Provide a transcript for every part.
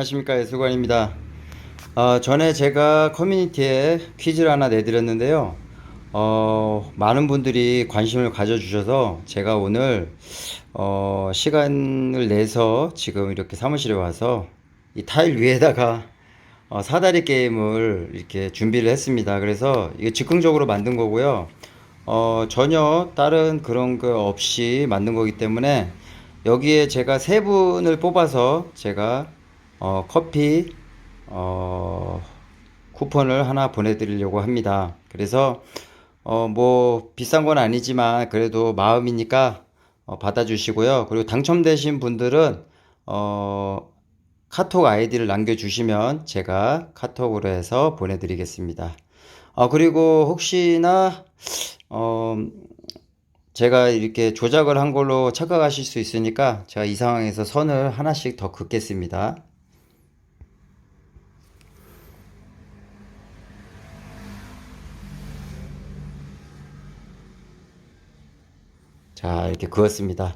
안녕하십니까 예술관입니다. 어, 전에 제가 커뮤니티에 퀴즈를 하나 내드렸는데요. 어, 많은 분들이 관심을 가져주셔서 제가 오늘 어, 시간을 내서 지금 이렇게 사무실에 와서 이 타일 위에다가 어, 사다리 게임을 이렇게 준비를 했습니다. 그래서 이게 즉흥적으로 만든 거고요. 어, 전혀 다른 그런 거 없이 만든 거기 때문에 여기에 제가 세 분을 뽑아서 제가 어, 커피 어, 쿠폰을 하나 보내드리려고 합니다. 그래서 어, 뭐 비싼 건 아니지만 그래도 마음이니까 어, 받아주시고요. 그리고 당첨되신 분들은 어, 카톡 아이디를 남겨주시면 제가 카톡으로 해서 보내드리겠습니다. 어, 그리고 혹시나 어, 제가 이렇게 조작을 한 걸로 착각하실 수 있으니까 제가 이 상황에서 선을 하나씩 더 긋겠습니다. 자, 이렇게 그었습니다.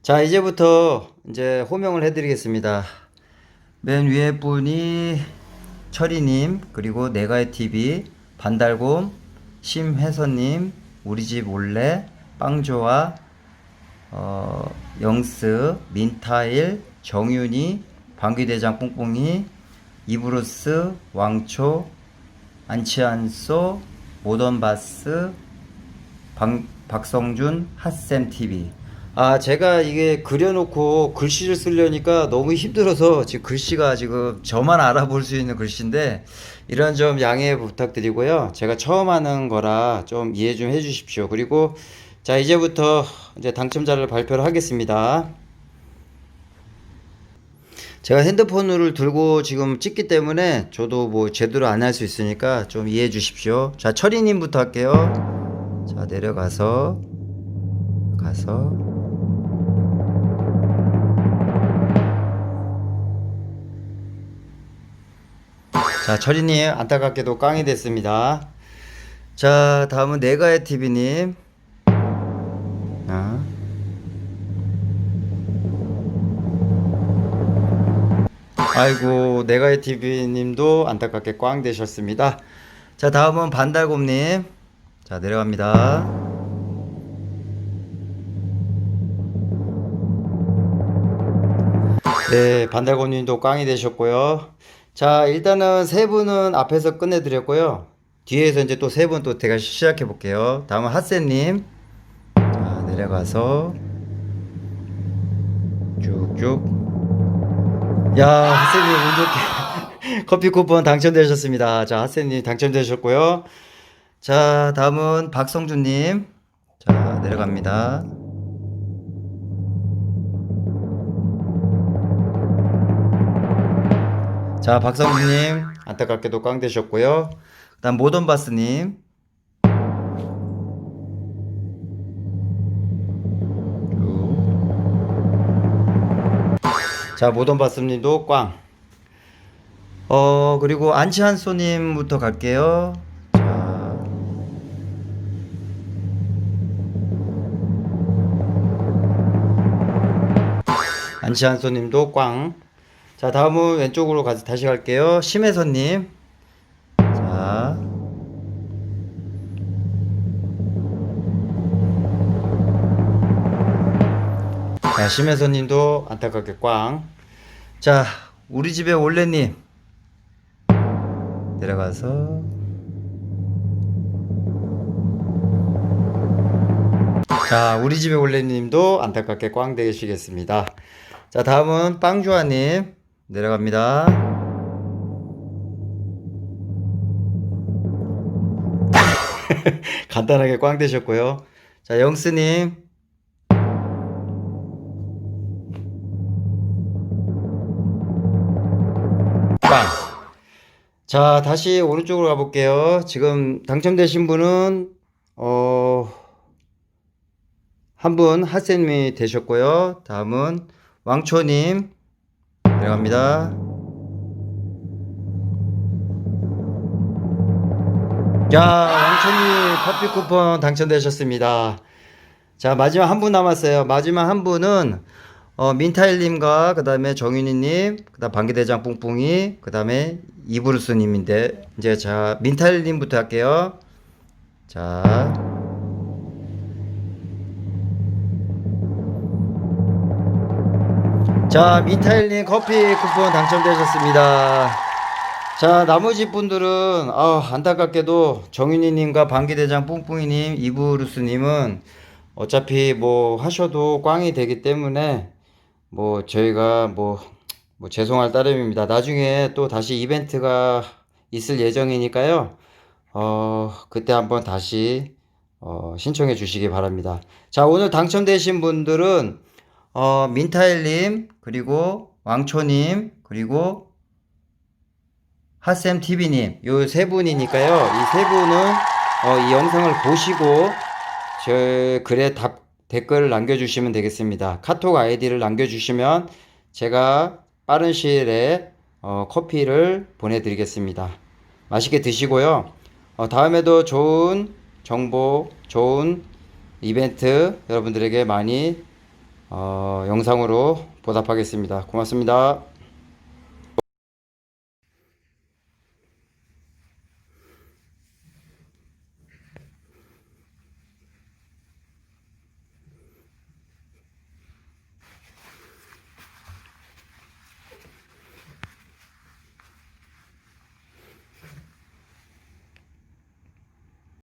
자, 이제부터 이제 호명을 해드리겠습니다. 맨 위에 분이 철이님, 그리고 내가의 TV, 반달곰, 심혜선님, 우리 집 몰래, 빵조아, 어, 영스, 민타일, 정윤이, 방귀대장 뽕뽕이, 이브루스, 왕초, 안치안소, 모던바스, 박, 박성준, 핫쌤 TV. 아, 제가 이게 그려놓고 글씨를 쓰려니까 너무 힘들어서 지금 글씨가 지금 저만 알아볼 수 있는 글씨인데 이런 점 양해 부탁드리고요. 제가 처음 하는 거라 좀 이해 좀 해주십시오. 그리고 자, 이제부터 이제 당첨자를 발표를 하겠습니다. 제가 핸드폰을 들고 지금 찍기 때문에 저도 뭐 제대로 안 할 수 있으니까 좀 이해해 주십시오. 자, 철이님부터 할게요. 자, 내려가서, 가서. 자, 철이님, 안타깝게도 깡이 됐습니다. 자, 다음은 내가의 TV님. 아. 아이고, 내가의 TV님도 안타깝게 꽝 되셨습니다. 자, 다음은 반달곰님. 자, 내려갑니다. 네, 반달곰님도 꽝이 되셨고요. 자, 일단은 세 분은 앞에서 끝내드렸고요. 뒤에서 이제 또 세 분 또 제가 시작해 볼게요. 다음은 핫쌤님. 자, 내려가서 쭉쭉. 야, 핫쌤님 운 좋게 커피 쿠폰 당첨되셨습니다. 자, 핫쌤님 당첨되셨고요. 자, 다음은 박성준님. 자, 내려갑니다. 자, 박성준님 안타깝게도 꽝 되셨고요. 그 다음 모던바스님. 쭉. 자, 모던바스님도 꽝. 어, 그리고 안치한소님부터 갈게요. 안치한소님도 꽝. 자, 다음은 왼쪽으로 가서 다시 갈게요. 심혜선님. 자. 자, 심혜선님도 안타깝게 꽝. 자, 우리 집의 올레님. 내려가서. 자, 우리 집의 올레님도 안타깝게 꽝 되시겠습니다. 자, 다음은 빵주아님. 내려갑니다. 간단하게 꽝 되셨고요. 자, 영스님. 빵. 자, 다시 오른쪽으로 가볼게요. 지금 당첨되신 분은, 어, 한분 핫쌤이 되셨고요. 다음은 왕초님. 내려갑니다. 야, 왕천님 커피 쿠폰 당첨되셨습니다. 자, 마지막 한 분 남았어요. 마지막 한 분은, 어, 민타일님과 그 다음에 정윤희님, 그 다음 방기대장 뿡뿡이, 그 다음에 이브루스님인데, 이제 자, 민타일님부터 할게요. 자, 자, 민타일님 커피 쿠폰 당첨되셨습니다. 자, 나머지 분들은, 아, 안타깝게도 정윤희님과 방기대장 뿡뿡이님, 이브루스님은 어차피 뭐 하셔도 꽝이 되기 때문에 뭐 저희가 뭐, 뭐 죄송할 따름입니다. 나중에 또 다시 이벤트가 있을 예정이니까요. 어, 그때 한번 다시 어, 신청해 주시기 바랍니다. 자, 오늘 당첨되신 분들은 어, 민타일님, 그리고 왕초님, 그리고 핫쌤TV님, 요 세 분이니까요. 이 세 분은 어, 이 영상을 보시고 저 글에 답, 댓글을 남겨주시면 되겠습니다. 카톡 아이디를 남겨주시면 제가 빠른 시일에 어, 커피를 보내드리겠습니다. 맛있게 드시고요. 어, 다음에도 좋은 정보, 좋은 이벤트 여러분들에게 많이 어, 영상으로 보답하겠습니다. 고맙습니다.